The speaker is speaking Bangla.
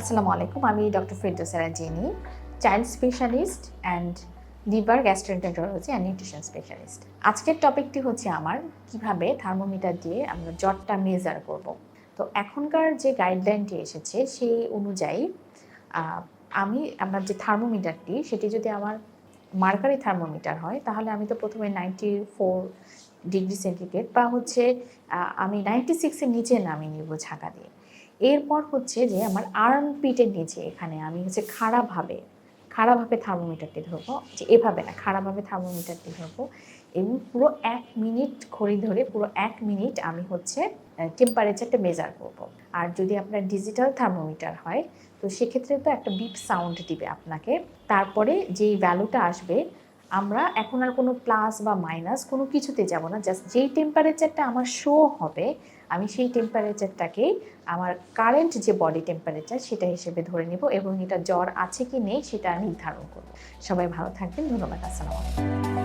আসসালামু আলাইকুম আমি doctor Ferdousara Jeni child specialist and liver gastroenterology and nutrition specialist আজকের টপিকটি হচ্ছে আমার, কীভাবে থার্মোমিটার দিয়ে আমরা জ্বরটা মেজার করব। তো এখনকার যে গাইডলাইনটি এসেছে, সেই অনুযায়ী আমি, আমার যে থার্মোমিটারটি সেটি যদি আমার মার্কারি থার্মোমিটার হয়, তাহলে আমি তো প্রথমে নাইনটি ফোর ডিগ্রি সেন্টিগ্রেড বা হচ্ছে আমি নাইনটি সিক্সের নিচে নামিয়ে নিব ঝাঁকা দিয়ে। এরপর হচ্ছে যে আমার আর্ম পিটের নিচে এখানে আমি হচ্ছে খাড়াভাবে খাড়াভাবে থার্মোমিটারটি ধরবো, যে এভাবে না, খাড়াভাবে থার্মোমিটারটি ধরবো এবং পুরো এক মিনিট ঘড়ি ধরে পুরো এক মিনিট আমি হচ্ছে টেম্পারেচারটা মেজার করব। আর যদি আপনার ডিজিটাল থার্মোমিটার হয়, তো সেক্ষেত্রে তো একটা বিপ সাউন্ড দিবে আপনাকে তারপরে যেই ভ্যালুটা আসবে, আমরা এখন আর কোনো প্লাস বা মাইনাস কোনো কিছুতে যাব না জাস্ট যেই টেম্পারেচারটা আমার শো হবে আমি সেই টেম্পারেচারটাকেই আমার কারেন্ট যে বডি টেম্পারেচার সেটা হিসেবে ধরে নিব এবং এটা জ্বর আছে কি নেই সেটা নির্ধারণ করব। সবাই ভালো থাকবেন, ধন্যবাদ, আসসালামু